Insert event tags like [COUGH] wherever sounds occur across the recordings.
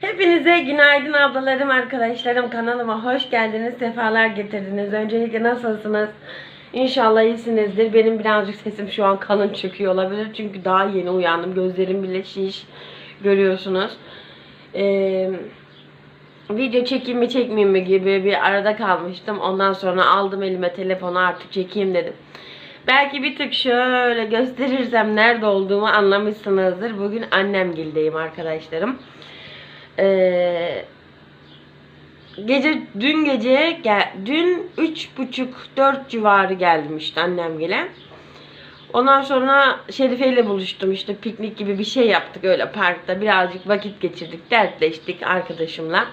Hepinize günaydın ablalarım, arkadaşlarım. Kanalıma hoş geldiniz, sefalar getirdiniz. Öncelikle nasılsınız? İnşallah iyisinizdir. Benim birazcık sesim şu an kalın çıkıyor olabilir. Çünkü daha yeni uyandım. Gözlerim bile şiş. Görüyorsunuz. Ee, video çekeyim mi çekmeyeyim mi gibi bir arada kalmıştım. Ondan sonra aldım elime telefonu artık çekeyim dedim. Belki bir tık şöyle gösterirsem nerede olduğumu anlamışsınızdır. Bugün annemgildeyim arkadaşlarım. Ee, gece dün gece gel, dün üç buçuk dört civarı geldim işte annemgile. Ondan sonra Şerife ile buluştum işte piknik gibi bir şey yaptık öyle parkta birazcık vakit geçirdik dertleştik arkadaşımla.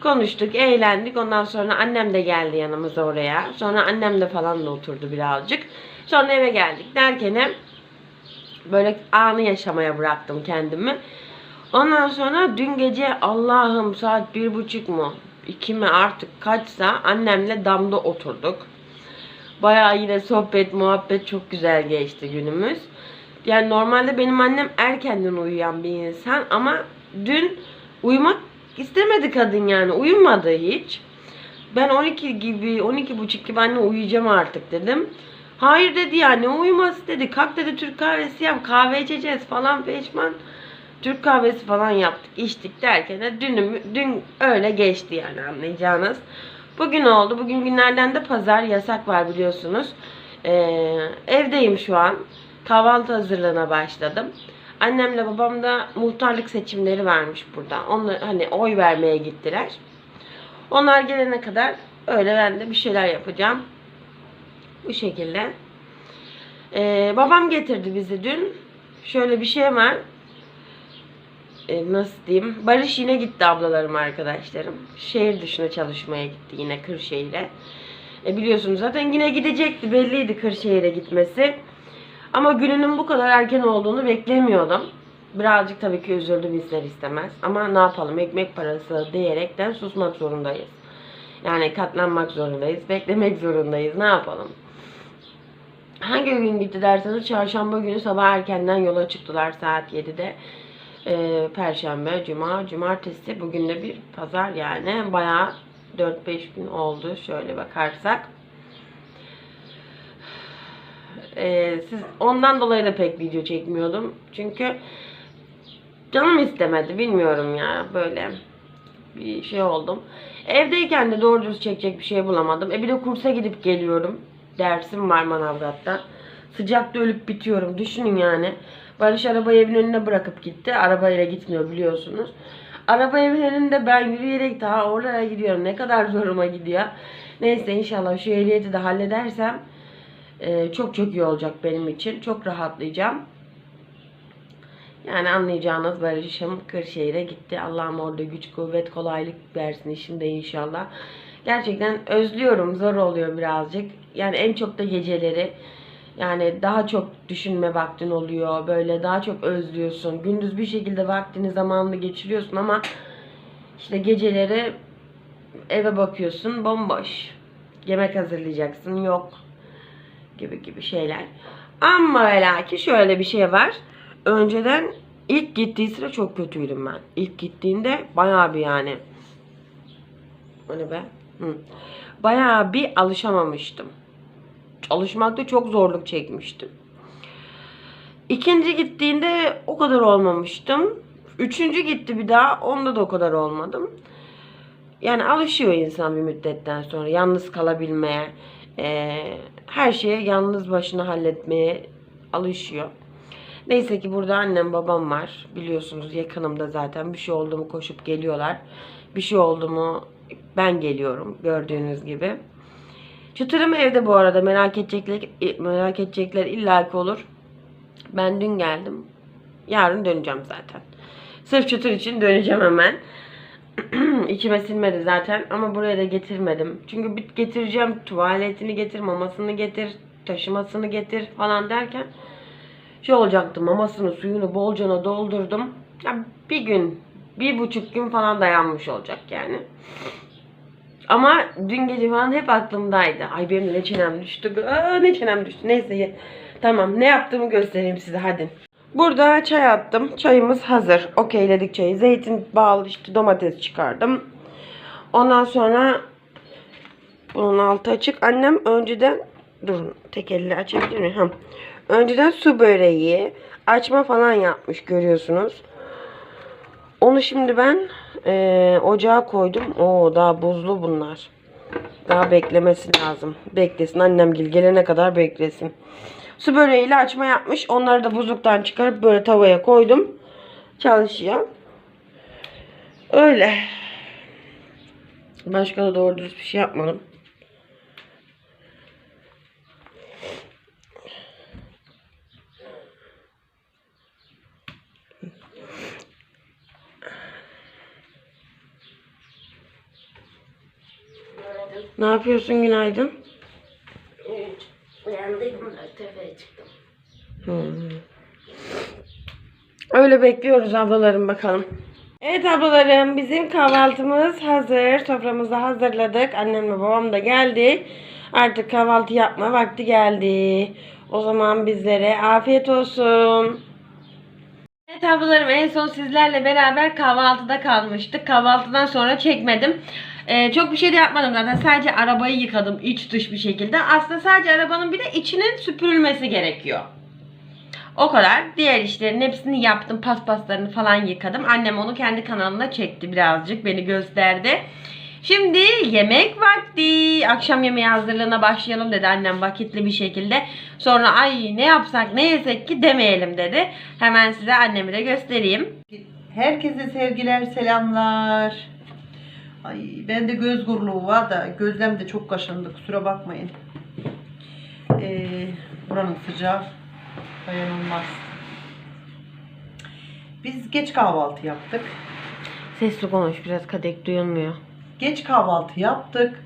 Konuştuk, eğlendik. Ondan sonra annem de geldi yanımıza oraya. Sonra annem de falan da oturdu birazcık. Sonra eve geldik derken böyle anı yaşamaya bıraktım kendimi. Ondan sonra dün gece Allah'ım saat bir buçuk mu iki mi artık kaçsa annemle damda oturduk. Bayağı yine sohbet muhabbet çok güzel geçti günümüz. Yani normalde benim annem erkenden uyuyan bir insan ama dün uyumak istemedi kadın yani uyumadı hiç. Ben 12 gibi 12 buçuk gibi anne uyuyacağım artık dedim. Hayır dedi yani uyuması dedi. Kalk dedi Türk kahvesi yap kahve içeceğiz falan peşman. Türk kahvesi falan yaptık, içtik derken de dün, dün öyle geçti yani anlayacağınız. Bugün oldu. Bugün günlerden de pazar yasak var biliyorsunuz. Ee, evdeyim şu an. Kahvaltı hazırlığına başladım. Annemle babam da muhtarlık seçimleri varmış burada. Onlar hani oy vermeye gittiler. Onlar gelene kadar öyle ben de bir şeyler yapacağım. Bu şekilde. Ee, babam getirdi bizi dün. Şöyle bir şey var e, nasıl diyeyim Barış yine gitti ablalarım arkadaşlarım. Şehir dışına çalışmaya gitti yine Kırşehir'e. E, biliyorsunuz zaten yine gidecekti belliydi Kırşehir'e gitmesi. Ama gününün bu kadar erken olduğunu beklemiyordum. Birazcık tabii ki üzüldüm ister istemez. Ama ne yapalım ekmek parası diyerekten susmak zorundayız. Yani katlanmak zorundayız, beklemek zorundayız. Ne yapalım? Hangi gün gitti derseniz çarşamba günü sabah erkenden yola çıktılar saat 7'de. Ee, Perşembe, Cuma, Cumartesi. Bugün de bir pazar yani. Bayağı 4-5 gün oldu şöyle bakarsak. Ee, siz ondan dolayı da pek video çekmiyordum. Çünkü canım istemedi. Bilmiyorum ya böyle bir şey oldum. Evdeyken de doğru dürüst çekecek bir şey bulamadım. E bir de kursa gidip geliyorum. Dersim var Manavgat'ta. Sıcakta ölüp bitiyorum. Düşünün yani. Barış arabayı evin önüne bırakıp gitti. Arabayla gitmiyor biliyorsunuz. Araba evin önünde ben yürüyerek daha oralara gidiyorum. Ne kadar zoruma gidiyor. Neyse inşallah şu ehliyeti de halledersem e, çok çok iyi olacak benim için. Çok rahatlayacağım. Yani anlayacağınız Barış'ım Kırşehir'e gitti. Allah'ım orada güç, kuvvet, kolaylık versin işimde inşallah. Gerçekten özlüyorum. Zor oluyor birazcık. Yani en çok da geceleri yani daha çok düşünme vaktin oluyor. Böyle daha çok özlüyorsun. Gündüz bir şekilde vaktini zamanını geçiriyorsun ama işte geceleri eve bakıyorsun bomboş. Yemek hazırlayacaksın yok gibi gibi şeyler. Ama ve lakin şöyle bir şey var. Önceden ilk gittiği sıra çok kötüydüm ben. İlk gittiğinde bayağı bir yani. O ne be? Hı. Bayağı bir alışamamıştım. Çalışmakta çok zorluk çekmiştim. İkinci gittiğinde o kadar olmamıştım. Üçüncü gitti bir daha. Onda da o kadar olmadım. Yani alışıyor insan bir müddetten sonra. Yalnız kalabilmeye, e, her şeye yalnız başına halletmeye alışıyor. Neyse ki burada annem babam var. Biliyorsunuz yakınımda zaten. Bir şey oldu mu koşup geliyorlar. Bir şey oldu mu ben geliyorum gördüğünüz gibi. Çıtırım evde bu arada merak edecekler merak edecekler illaki olur. Ben dün geldim. Yarın döneceğim zaten. Sırf çıtır için döneceğim hemen. [CLEARS THROAT] İçime sinmedi zaten ama buraya da getirmedim. Çünkü bir getireceğim tuvaletini getir, mamasını getir, taşımasını getir falan derken şey olacaktı mamasını suyunu bolcana doldurdum. Ya bir gün, bir buçuk gün falan dayanmış olacak yani. Ama dün gece falan hep aklımdaydı. Ay benim de ne çenem düştü. Aa, ne çenem düştü. Neyse tamam ne yaptığımı göstereyim size hadi. Burada çay attım. Çayımız hazır. Okeyledik çayı. Zeytin bağlı işte domates çıkardım. Ondan sonra bunun altı açık. Annem önceden durun tek elle açabilir miyim? Önceden su böreği açma falan yapmış görüyorsunuz. Onu şimdi ben eee, ocağa koydum. Oo daha buzlu bunlar. Daha beklemesi lazım. Beklesin. Annem gel gelene kadar beklesin. Su böreğiyle açma yapmış. Onları da buzluktan çıkarıp böyle tavaya koydum. Çalışıyor. Öyle. Başka da doğru dürüst bir şey yapmadım. Ne yapıyorsun günaydın? Uyandıydım da tepeye çıktım. Hmm. Öyle bekliyoruz ablalarım bakalım. Evet ablalarım bizim kahvaltımız hazır. Soframızı hazırladık. Annemle babam da geldi. Artık kahvaltı yapma vakti geldi. O zaman bizlere afiyet olsun. Evet ablalarım en son sizlerle beraber kahvaltıda kalmıştık. Kahvaltıdan sonra çekmedim. Ee, çok bir şey de yapmadım zaten. Sadece arabayı yıkadım iç dış bir şekilde. Aslında sadece arabanın bir de içinin süpürülmesi gerekiyor. O kadar. Diğer işlerin hepsini yaptım. Paspaslarını falan yıkadım. Annem onu kendi kanalına çekti birazcık. Beni gösterdi. Şimdi yemek vakti. Akşam yemeği hazırlığına başlayalım dedi annem vakitli bir şekilde. Sonra ay ne yapsak ne yesek ki demeyelim dedi. Hemen size annemi de göstereyim. Herkese sevgiler, selamlar. Ay bende göz gurluğu var da gözlem de çok kaşındı kusura bakmayın. Ee, buranın sıcağı dayanılmaz. Biz geç kahvaltı yaptık. Sesli konuş biraz kadek duyulmuyor. Geç kahvaltı yaptık.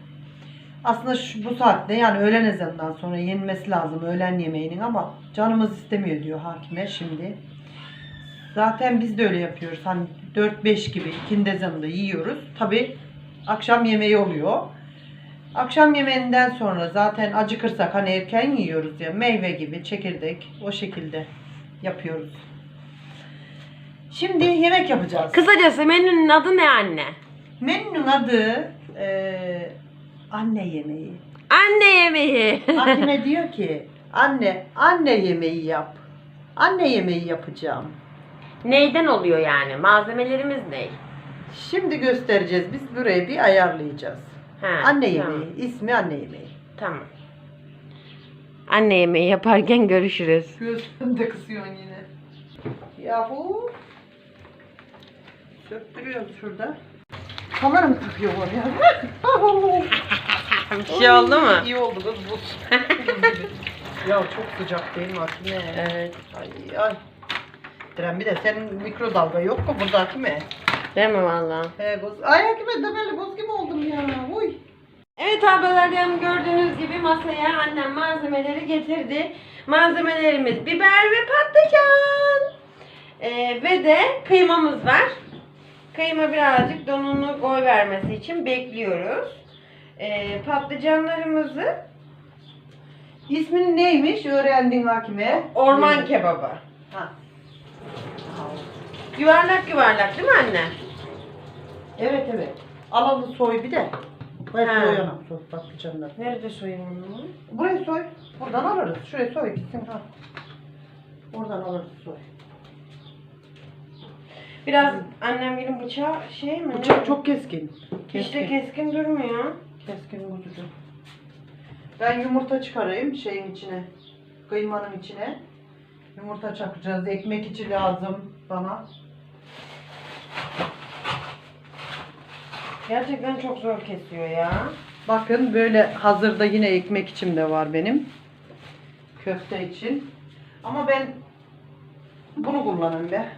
Aslında şu, bu saatte yani öğlen ezanından sonra yenmesi lazım öğlen yemeğinin ama canımız istemiyor diyor hakime şimdi. Zaten biz de öyle yapıyoruz. Hani 4-5 gibi ikindi ezanında yiyoruz. Tabi akşam yemeği oluyor. Akşam yemeğinden sonra zaten acıkırsak hani erken yiyoruz ya meyve gibi çekirdek o şekilde yapıyoruz. Şimdi yemek yapacağız. Kısacası menünün adı ne anne? Menünün adı eee, anne yemeği. Anne yemeği. Hakime [LAUGHS] diyor ki anne anne yemeği yap. Anne yemeği yapacağım. Neyden oluyor yani? Malzemelerimiz ne? Şimdi göstereceğiz. Biz burayı bir ayarlayacağız. Ha, Anne tamam. yemeği. ismi anne yemeği. Tamam. Anne yemeği yaparken görüşürüz. Gözünü de kısıyorsun yine. Yahu. Söktürüyoruz şurada. Kamera mı takıyor oraya? [LAUGHS] Bir şey oldu mu? İyi oldu kız buz. [LAUGHS] Ya çok sıcak değil mi? Evet. Ay ay. Tren bir de senin mikrodalga yok mu burada? Değil mi valla? He buz. Ay Hakime de böyle buz gibi oldum ya. Uy. Evet ablalarım gördüğünüz gibi masaya annem malzemeleri getirdi. Malzemelerimiz biber ve patlıcan. Ee, ve de kıymamız var. Kıyma birazcık donunu koy vermesi için bekliyoruz. Ee, patlıcanlarımızı İsmini neymiş öğrendin Hakime? orman kebabı. Ha. Yuvarlak yuvarlak değil mi anne? Evet evet. Alalım soy bir de. Buraya Ha. soyalım soy patlıcanlar. Nerede soyayım onu? Burayı soy. Buradan alırız. Şuraya soy gitsin ha. Oradan alırız soy. Biraz annem benim bıçağı şey mi? Bıçak çok keskin. İşte keskin durmuyor. Keskin kuzucu. Ben yumurta çıkarayım şeyin içine. Kıymanın içine. Yumurta çakacağız. Ekmek içi lazım bana. Gerçekten çok zor kesiyor ya. Bakın böyle hazırda yine ekmek içim de var benim. Köfte için. Ama ben bunu kullanayım be.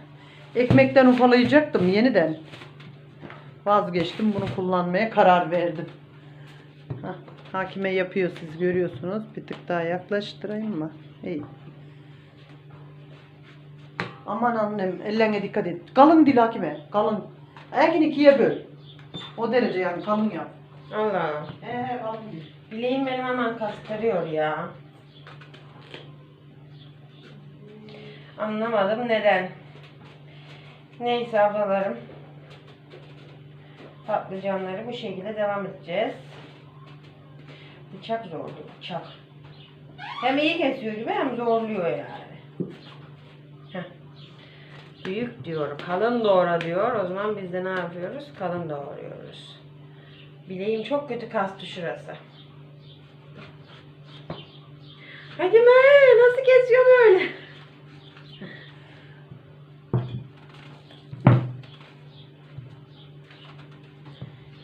Ekmekten ufalayacaktım yeniden. Vazgeçtim bunu kullanmaya karar verdim. Hakime yapıyor siz görüyorsunuz. Bir tık daha yaklaştırayım mı? İyi. Aman annem ellerine dikkat et. Kalın dil hakime. Kalın. Erkin ikiye böl. O derece yani kalın yap. Allah. Ee, kalın dil. Bileğim benim hemen kastırıyor ya. Anlamadım neden. Neyse ablalarım. Patlıcanları bu şekilde devam edeceğiz. Bıçak zordu bıçak. Hem iyi kesiyor gibi hem zorluyor yani. Büyük diyor, kalın doğra diyor. O zaman biz de ne yapıyoruz? Kalın doğruyoruz. Bileğim çok kötü kastı şurası. Hadi be, nasıl kesiyor böyle?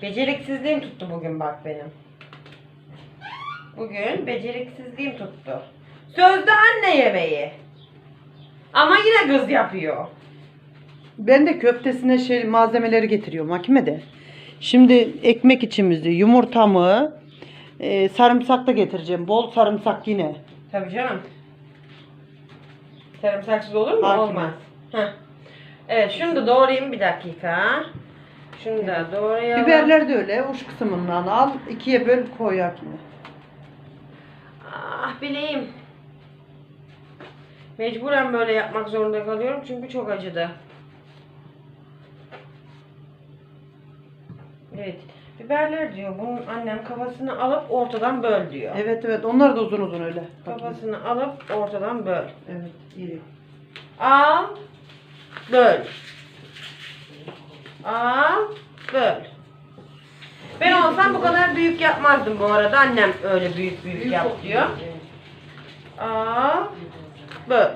Beceriksizliğim tuttu bugün bak benim. Bugün beceriksizliğim tuttu. Sözde anne yemeği. Ama yine kız yapıyor. Ben de köftesine şey malzemeleri getiriyorum makimede. Şimdi ekmek içimizi, yumurtamı, e, sarımsak da getireceğim. Bol sarımsak yine. Tabii canım. Sarımsaksız olur mu? Hakim. Olmaz. Heh. Evet şunu da doğrayayım bir dakika. Şunu da doğrayalım. Biberler de öyle. Uç kısmından al. ikiye böl koy yakine. Ah bileğim. Mecburen böyle yapmak zorunda kalıyorum çünkü çok acıdı. Evet. Biberler diyor. Bunun annem kafasını alıp ortadan böl diyor. Evet evet. Onlar da uzun uzun öyle. Kafasını alıp ortadan böl. Evet. iri. Al, böl. Al, böl. Ben olsam bu kadar büyük yapmazdım bu arada. Annem öyle büyük büyük yap diyor. Al, böl.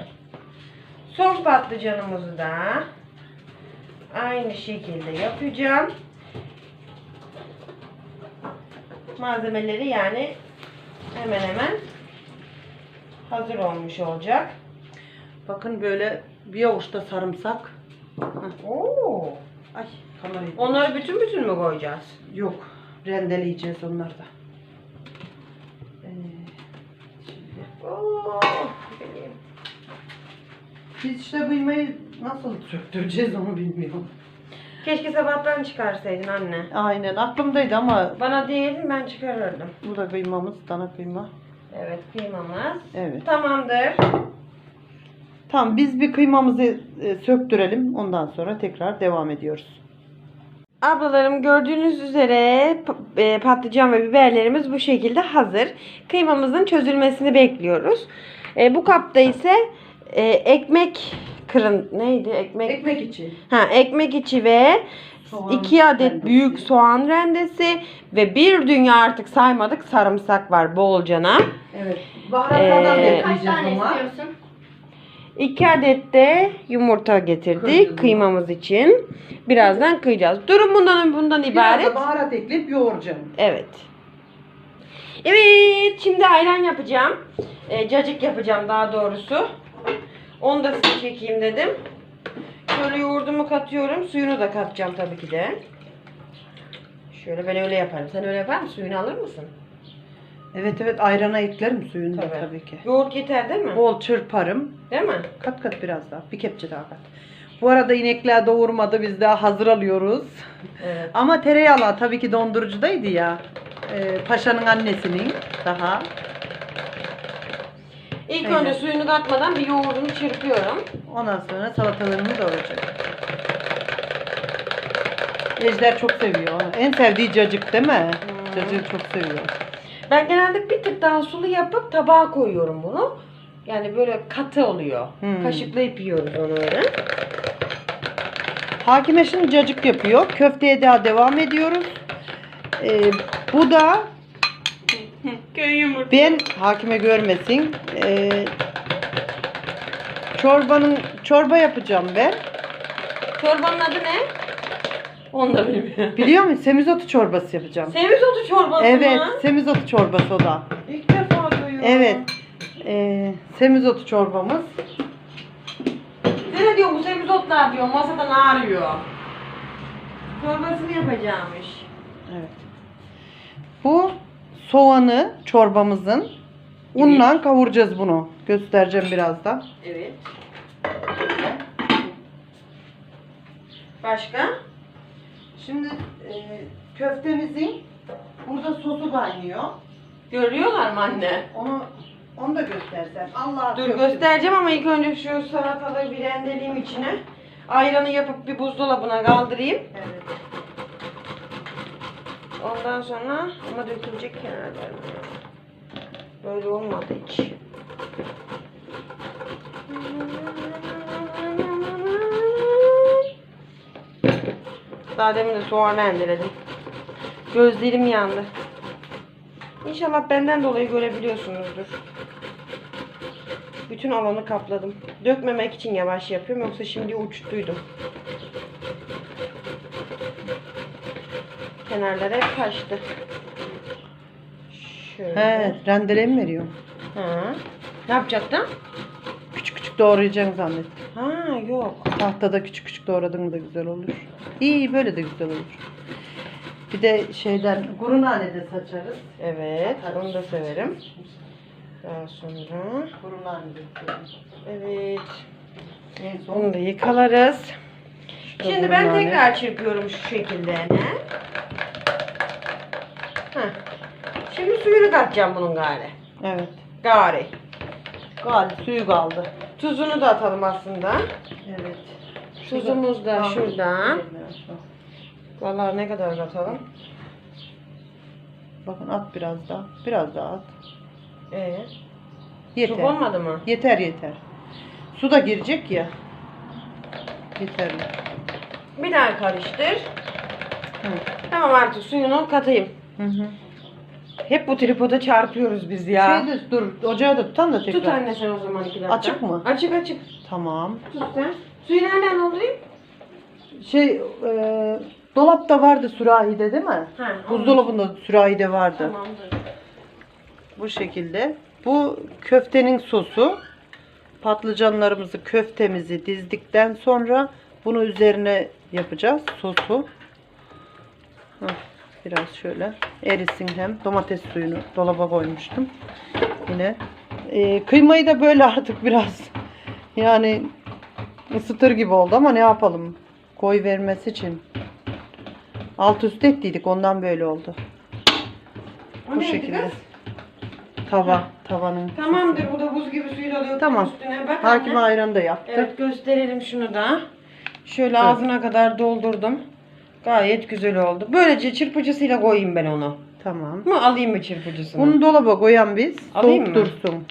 Son patlıcanımızı da aynı şekilde yapacağım. Malzemeleri yani hemen hemen hazır olmuş olacak. Bakın böyle bir avuçta sarımsak. Heh. Oo. Ay kamerayı. Onları bütün bütün mü koyacağız? Yok. Rendeleyeceğiz onları da. Ee, şimdi Oo. biz işte kıymayı nasıl söktüreceğiz onu bilmiyorum. Keşke sabahtan çıkarsaydın anne. Aynen aklımdaydı ama Bana değil ben çıkarırdım. bu da kıymamız, dana kıyma. Evet kıymamız. Evet. Tamamdır. Tamam biz bir kıymamızı e, söktürelim. Ondan sonra tekrar devam ediyoruz. Ablalarım gördüğünüz üzere p- e, patlıcan ve biberlerimiz bu şekilde hazır. Kıymamızın çözülmesini bekliyoruz. E, bu kapta ise e, ekmek kırın neydi ekmek? Ekmek için. Ha ekmek içi ve Soğan 2 adet rendesi. büyük soğan rendesi ve bir dünya artık saymadık sarımsak var bolcana. Evet. Baharatlardan da Ee, Kaç ekleyeceğiz tane ama. istiyorsun? 2 adet de yumurta getirdik Kıracağız kıymamız için. Birazdan kıyacağız. Durum bundan bundan Biraz ibaret. da baharat ekleyip yoğuracağım. Evet. Evet, şimdi ayran yapacağım. E, cacık yapacağım daha doğrusu. Onu da size çekeyim dedim. Şöyle yoğurdumu katıyorum. Suyunu da katacağım tabii ki de. Şöyle ben öyle yaparım. Sen öyle yapar mısın? Suyunu alır mısın? Evet evet ayrana eklerim suyunu da Tabii. tabii ki. Yoğurt yeter değil mi? Bol çırparım. Değil mi? Kat kat biraz daha. Bir kepçe daha kat. Bu arada inekler doğurmadı. Biz daha hazır alıyoruz. Evet. Ama tereyağlı tabii ki dondurucudaydı ya. Ee, paşanın annesinin daha. İlk Aynen. önce suyunu katmadan bir yoğurdunu çırpıyorum. Ondan sonra salatalarını doğrayacak. Ejder çok seviyor. En sevdiği cacık değil mi? Hmm. Cacığı çok seviyor. Ben genelde bir tık daha sulu yapıp tabağa koyuyorum bunu. Yani böyle katı oluyor. Hmm. Kaşıklayıp yiyoruz onu öyle. Hakime şimdi cacık yapıyor. Köfteye daha devam ediyoruz. Ee, bu da Köy ben hakime görmesin. Ee, çorbanın çorba yapacağım ben. Çorbanın adı ne? Onu da bilmiyorum. Biliyor musun? Semizotu çorbası yapacağım. Semizotu çorbası Evet, mı? semizotu çorbası o da. İlk defa duyuyorum. Evet. Ee, semizotu çorbamız. Ne diyor bu semizotlar diyor masadan ağrıyor. Çorbasını yapacağımış. Evet. Bu soğanı çorbamızın unla kavuracağız bunu. Göstereceğim birazdan. Evet. Başka? Şimdi e, köftemizin burada sosu kaynıyor. Görüyorlar mı anne? Onu Onu da göstersen. Allah Dur göstereceğim ama ilk önce şu salatalığı bir rendeleyeyim içine. Ayranı yapıp bir buzdolabına kaldırayım. Evet. Ondan sonra ama dökülecek kenarlarına. Böyle olmadı hiç. Daha demin de soğan rendeledim. Gözlerim yandı. İnşallah benden dolayı görebiliyorsunuzdur. Bütün alanı kapladım. Dökmemek için yavaş yapıyorum yoksa şimdi uçtuydum. Kenarlar hep kaçtı. Şöyle. He, rendele mi veriyorum? Ha. Ne yapacaktın? Küçük küçük doğrayacaksın zannet. Ha yok. Tahtada küçük küçük doğradın da güzel olur. İyi böyle de güzel olur. Bir de şeyden kuru nane de saçarız. Evet, onu da severim. Daha sonra Kuru nane de evet. En son Onu da yıkalarız. Şimdi ben tekrar çırpıyorum şu şekilde. Şimdi suyunu katacağım bunun gari. Evet. Gari. Gal suyu kaldı. Tuzunu da atalım aslında. Evet. Tuzumuz da Tamam. şurada. Vallahi ne kadar katalım? Bakın at biraz daha. Biraz daha at. Ee, Yeter. çok olmadı mı? Yeter yeter. Su da girecek ya. Yeterli. Bir daha karıştır. Hı. Tamam artık suyunu katayım. Hı hı. Hep bu tripoda çarpıyoruz biz ya. Şey de dur ocağı da tutan da tekrar. Tut anne sen o zaman iki dakika. Açık mı? Açık açık. Tamam. Tut sen. Suyu nereden doldurayım? Şey e, dolapta vardı sürahide değil mi? Ha, Buzdolabında sürahide vardı. Tamamdır. Bu şekilde. Bu köftenin sosu. Patlıcanlarımızı, köftemizi dizdikten sonra bunu üzerine yapacağız sosu. Hah, Biraz şöyle erisin hem. Domates suyunu dolaba koymuştum. Yine. Ee, kıymayı da böyle artık biraz [LAUGHS] yani ısıtır gibi oldu ama ne yapalım. Koy vermesi için. Alt üst ettiydik ondan böyle oldu. O Bu neydi şekilde. kız? Tava, tavanın. Tamamdır bu da buz gibi suyu da döktüm Tamam. üstüne. Bak anne. ayran da yaptı. Evet gösterelim şunu da. Şöyle ağzına kadar doldurdum. Gayet güzel oldu. Böylece çırpıcısıyla koyayım ben onu. Tamam. Mı alayım mı çırpıcısını? Bunu dolaba koyan biz. Alayım soğuk mı? dursun.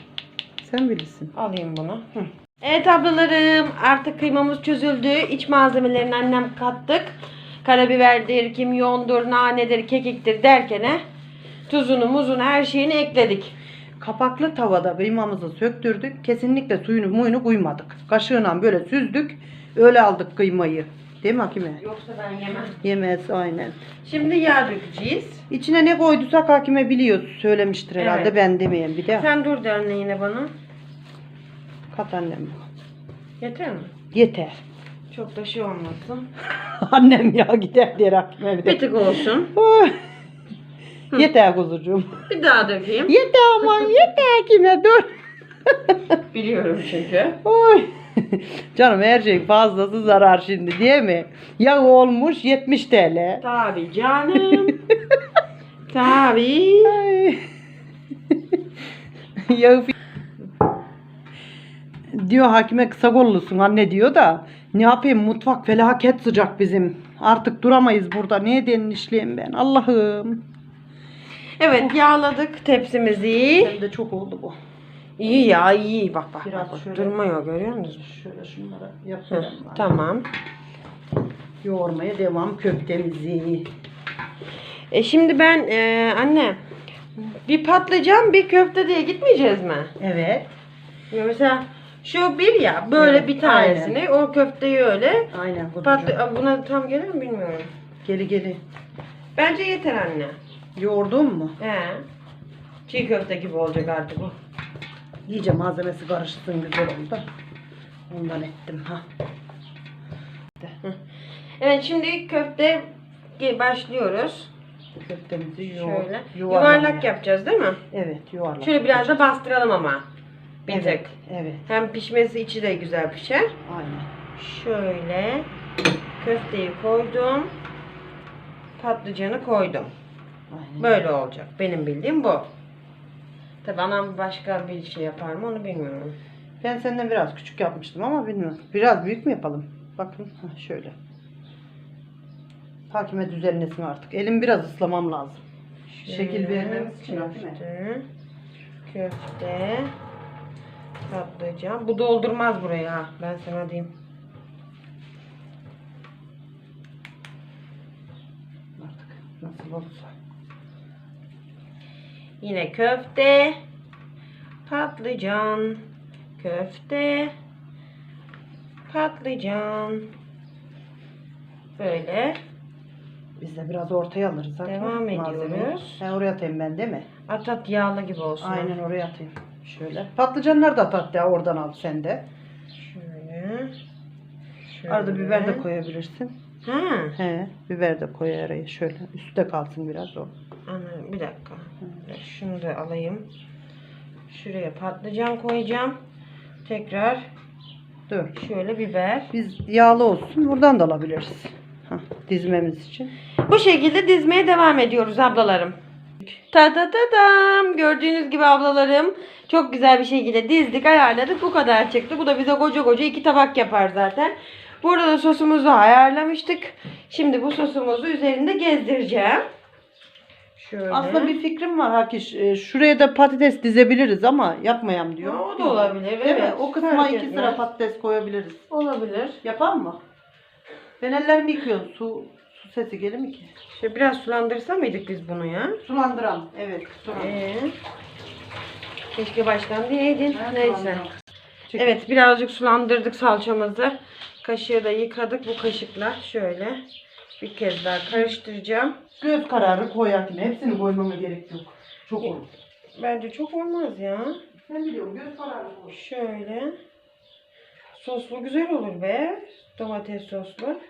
Sen bilirsin. Alayım bunu. Hı. Evet ablalarım artık kıymamız çözüldü. İç malzemelerini annem kattık. Karabiberdir, kimyondur, nanedir, kekiktir derkene tuzunu, muzunu her şeyini ekledik. Kapaklı tavada kıymamızı söktürdük. Kesinlikle suyunu muyunu koymadık. Kaşığıyla böyle süzdük. Öyle aldık kıymayı. Değil mi Hakime? Yoksa ben yemem. Yemez aynen. Şimdi yağ dökeceğiz. İçine ne koyduysak Hakime biliyor. Söylemiştir herhalde. Evet. Ben demeyen bir de. Sen dur de anne yine bana. Kat annem. Yeter mi? Yeter. Çok da şey olmasın. [LAUGHS] annem ya gider der Hakime bir de. Bir tık olsun. Yeter kuzucuğum. Bir daha dökeyim. yeter aman yeter Hakime dur. [LAUGHS] Biliyorum çünkü. Oy. [LAUGHS] Canım her şey fazlası zarar şimdi değil mi? Yağ olmuş 70 TL. Tabii canım. [LAUGHS] Tabii. Fi- diyor hakime kısa kollusun anne diyor da ne yapayım mutfak felaket sıcak bizim. Artık duramayız burada. Ne edenin işleyeyim ben Allah'ım. Evet yağladık tepsimizi. Hem de çok oldu bu. İyi ya iyi bak bak. Biraz bak. şöyle- Durmuyor görüyor musunuz? Şöyle şunları Hı, yapalım. tamam. Yoğurmaya devam köftemizi. E şimdi ben e, anne bir patlıcan bir köfte diye gitmeyeceğiz mi? Evet. Ya mesela şu bir ya böyle Evet, bir tanesini o köfteyi öyle Aynen. patlı. Aa, buna tam gelir mi bilmiyorum. Geli geli. Bence yeter anne. Yoğurdun mu? He. Çiğ köfte gibi olacak artık bu. İyice malzemesi karışsın güzel oldu. Ondan ettim ha. Evet şimdi köfte başlıyoruz. Köftemizi yuvar, Şöyle. Yuvarlak yapacağız değil mi? Evet yuvarlak. Şöyle biraz da bastıralım ama. Bir evet. Evet. Hem pişmesi içi de güzel pişer. Aynen. Şöyle köfteyi koydum. Patlıcanı koydum. Aynen. Böyle olacak. Benim bildiğim bu. Tabi anam başka bir şey yapar mı onu bilmiyorum. Ben senden biraz küçük yapmıştım ama bilmiyorum. Biraz büyük mü yapalım? Bakın şöyle. Hakime düzenlesin artık. Elim biraz ıslamam lazım. Şekil vermemiz için köfte, köfte, patlıcan. Bu doldurmaz buraya. Ben sana diyeyim. Artık nasıl olursa. Yine köfte, patlıcan, köfte, patlıcan. Böyle Biz de biraz ortaya alırız. Hakime, Devam malzemeyi. ediyoruz. Ha, oraya atayım ben değil mi? at at yağlı gibi olsun. Aynen oraya atayım. Şöyle. Patlıcanlar da at at ya oradan al sen de. Şöyle. Şöyle. Arada biber de koyabilirsin. Ha. He, biber de koy araya şöyle. Üstte kalsın biraz o. Ana bir dakika. Şunu da alayım. Şuraya patlıcan koyacağım. Tekrar Dur. şöyle biber. Biz yağlı olsun. Buradan da alabiliriz. Hah, dizmemiz için. Bu şekilde dizmeye devam ediyoruz ablalarım. Ta ta ta tam. Gördüğünüz gibi ablalarım çok güzel bir şekilde dizdik ayarladık bu kadar çıktı. Bu da bize koca koca iki tabak yapar zaten. Burada da sosumuzu ayarlamıştık. Şimdi bu sosumuzu üzerinde gezdireceğim. Şöyle. Aslında bir fikrim var Hakiş. Ee, Şuraya da patates dizebiliriz ama yapmayam diyor. O da olabilir, Değil evet. mi? O kısma Fark iki etmez. sıra patates koyabiliriz. olabilir. Yapar mı? Ben ellerimi yıkıyorum. Su, su sesi gelir mi ki? Şöyle biraz sulandırsa mıydık biz bunu ya? Sulandıram. Evet. Sulandıram. Ee, keşke baştan diyeydin. Ha, Neyse. sulandıram. Çek- Evet birazcık sulandırdık salçamızı. Kaşığı da yıkadık bu kaşıkla. Şöyle bir kez daha karıştıracağım. Göz kararı koy Hakim. Hepsini koymama gerek yok. Çok olur. Bence çok olmaz ya. Ben biliyorum. Göz kararı koy. Şöyle. Soslu güzel olur be. Domates soslu.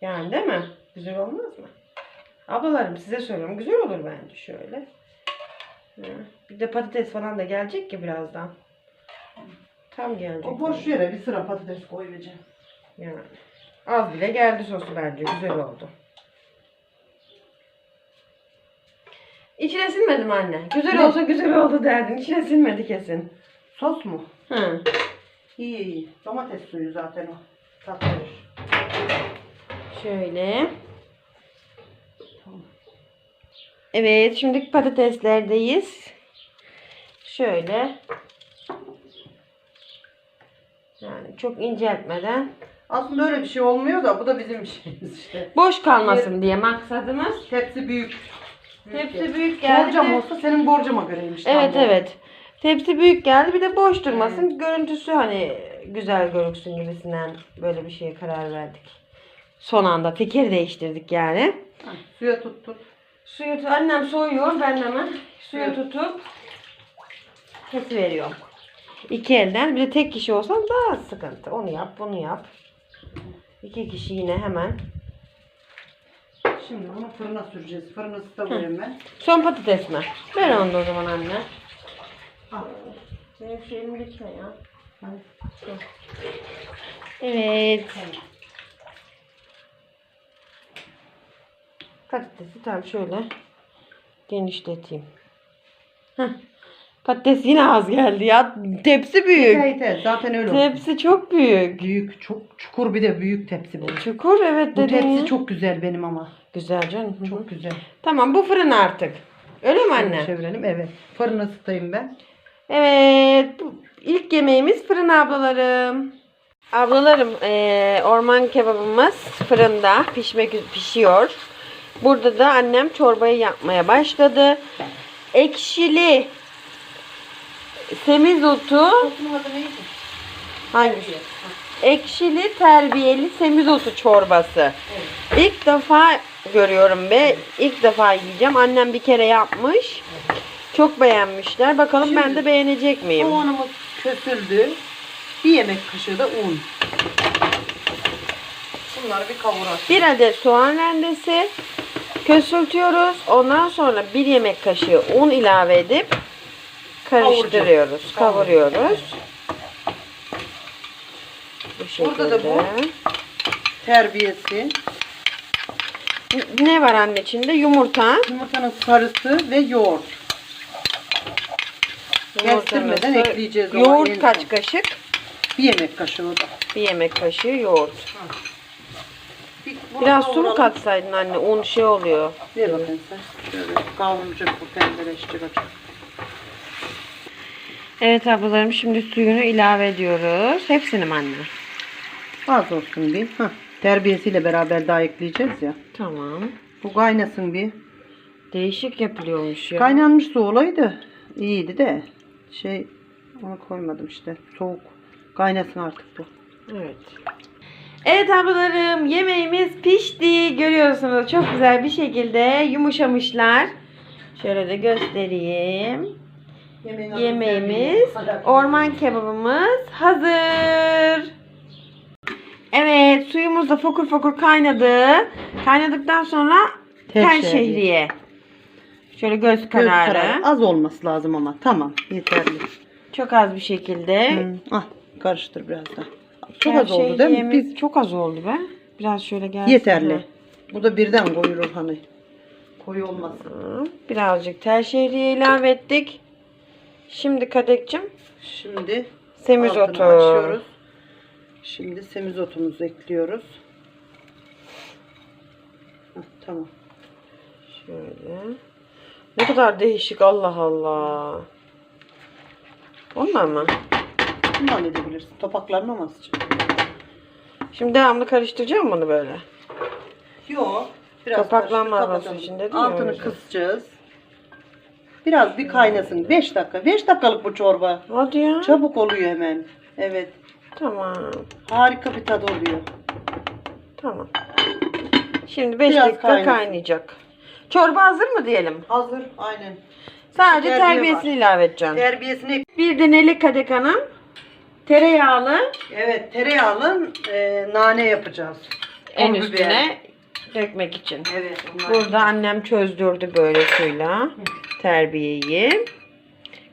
Yani değil mi? Güzel olmaz mı? Ablalarım size söylüyorum. Güzel olur bence şöyle. Bir de patates falan da gelecek ki birazdan. Tam gelecek. O boş yere bir sıra patates koyacağım. Yani. Az bile geldi sosu bence. Güzel oldu. İçine sinmedi mi anne? Güzel Ne? olsa güzel oldu derdin. İçine sinmedi kesin. Sos mu? Hı. İyi iyi. Domates suyu zaten o. Tat verir. Şöyle. Evet, şimdi patateslerdeyiz. Şöyle. Yani çok inceltmeden. Aslında öyle bir şey olmuyor da bu da bizim işimiz işte. Boş kalmasın diye maksadımız. Tepsi büyük. Tepsi büyük geldi. Borcam olsa senin borcama göreymiş. Evet bu. evet. Tepsi büyük geldi. Bir de boş durmasın. Görüntüsü hani güzel görüksün gibisinden böyle bir şeye karar verdik. Son anda fikir değiştirdik yani. Ha, suya tut tut. Suyu tut- annem soyuyor ben hemen suya Evet. tutup kesi veriyorum. İki elden bir de tek kişi olsam daha sıkıntı. Onu yap bunu yap. İki kişi yine hemen. Şimdi bunu fırına süreceğiz. Fırını ısıtamıyorum ben. Son patates mi? Ver onu da o zaman anne. Al. Benim şeyim lütfen ya. Hadi. Evet. Patatesi tam şöyle genişleteyim. Heh. Patates yine az geldi ya. Tepsi büyük. Yeter yeter. Zaten öyle oldu. Tepsi çok büyük. Büyük, çok çukur bir de büyük tepsi bu. Çukur evet Bu dedin tepsi çok güzel benim ama. Güzel canım. Hı hı. Çok güzel. Tamam bu fırın artık. Öyle mi anne? Çevirelim. Evet. Fırını ısıtayım ben. Evet. Bu ilk yemeğimiz fırın ablalarım. Ablalarım eee, orman kebabımız fırında pişmek üz- pişiyor. Burada da annem çorbayı yapmaya başladı. Ekşili adı neydi? hangisi? Ekşili terbiyeli semizotu çorbası. İlk defa görüyorum be. İlk defa yiyeceğim. Annem bir kere yapmış. Çok beğenmişler. Bakalım ben Şimdi- de beğenecek miyim? Soğanımız kösüldü. Bir yemek kaşığı da un. Bunları bir kavuralım. Bir adet soğan rendesi kösültüyoruz. Ondan sonra bir yemek kaşığı un ilave edip karıştırıyoruz. Kavuruyoruz. Bu şekilde. Burada da bu. Terbiyesi. Ne var anne içinde? Yumurta. Yumurtanın sarısı ve yoğurt. Kestirmeden ekleyeceğiz Yoğurt kaç son. kaşık? Bir yemek kaşığı da. Bir yemek kaşığı yoğurt. Biraz su mu katsaydın anne? Un şey oluyor. Ver bakayım sen. Kavrulacak bu pembeleşecek açık. Evet ablalarım şimdi suyunu ilave ediyoruz. Hepsini mi anne? Az olsun bir. Hah. Terbiyesiyle beraber daha ekleyeceğiz ya. Tamam. Bu kaynasın bir. Değişik yapılıyormuş ya. Kaynanmış su olaydı. iyiydi de. Şey onu koymadım işte. Soğuk. Kaynasın artık bu. Evet. Evet ablalarım yemeğimiz pişti. Görüyorsunuz çok güzel bir şekilde yumuşamışlar. Şöyle de göstereyim. Yemeğimiz, orman kebabımız hazır. Evet suyumuz da fokur fokur kaynadı. Kaynadıktan sonra Tel tel şehriye. şehriye. Şöyle göz Göz kararı. kararı. Az olması lazım ama. Tamam. Yeterli. Çok az bir şekilde. Hı. Ah, karıştır biraz da. Çok Tel az oldu değil mi? Biz Çok az oldu be. Biraz şöyle gelsin. yeterli. mi? Bu da birden koyulur hani. Koyu olmasın. Birazcık tel şehriye ilave ettik. Şimdi kadekçim Şimdi semizotu. açıyoruz. Şimdi semizotumuzu ekliyoruz. Tamam. Şöyle. Ne kadar değişik Allah Allah. Onlar mı? Bundan edebilirsin. Topaklanmaması için. Şimdi devamlı karıştıracağım bunu böyle. Yok. Topaklanmaması karıştır, kapatalım. için mi Altını önce? kısacağız. Biraz bir kaynasın. 5 dakika. 5 dakikalık bu çorba. Hadi ya. Çabuk oluyor hemen. Evet. Tamam. Harika bir tadı oluyor. Tamam. Şimdi 5 Biraz dakika kaynasın. kaynayacak. Çorba hazır mı diyelim? Hazır. Aynen. Sadece Terbiye terbiyesini ilave edeceğim. Terbiyesini Bir de neli kadek hanım. Tereyağlı. evet tereyağlı e, nane yapacağız. En biber. üstüne dökmek için. Evet. Burada annem çözdürdü böyle suyla terbiyeyi.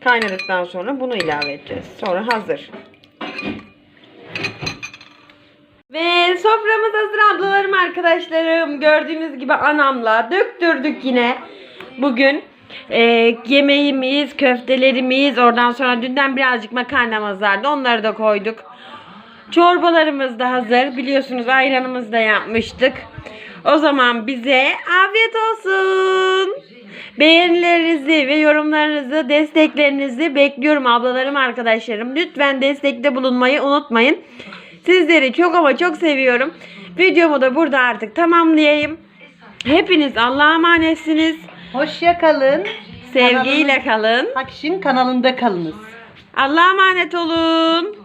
Kaynadıktan sonra bunu ilave edeceğiz. Sonra hazır. Ve soframız hazır ablalarım arkadaşlarım. Gördüğünüz gibi anamla döktürdük yine bugün. Ee, yemeğimiz, köftelerimiz, oradan sonra dünden birazcık makarnamız vardı. Onları da koyduk. Çorbalarımız da hazır. Biliyorsunuz ayranımızı da yapmıştık. O zaman bize afiyet olsun. Beğenilerinizi ve yorumlarınızı, desteklerinizi bekliyorum ablalarım, arkadaşlarım. Lütfen destekte bulunmayı unutmayın. Sizleri çok ama çok seviyorum. Videomu da burada artık tamamlayayım. Hepiniz Allah'a emanetsiniz. Hoşça kalın. Sevgiyle kalın. Hakşin kanalında kalınız. Allah'a emanet olun.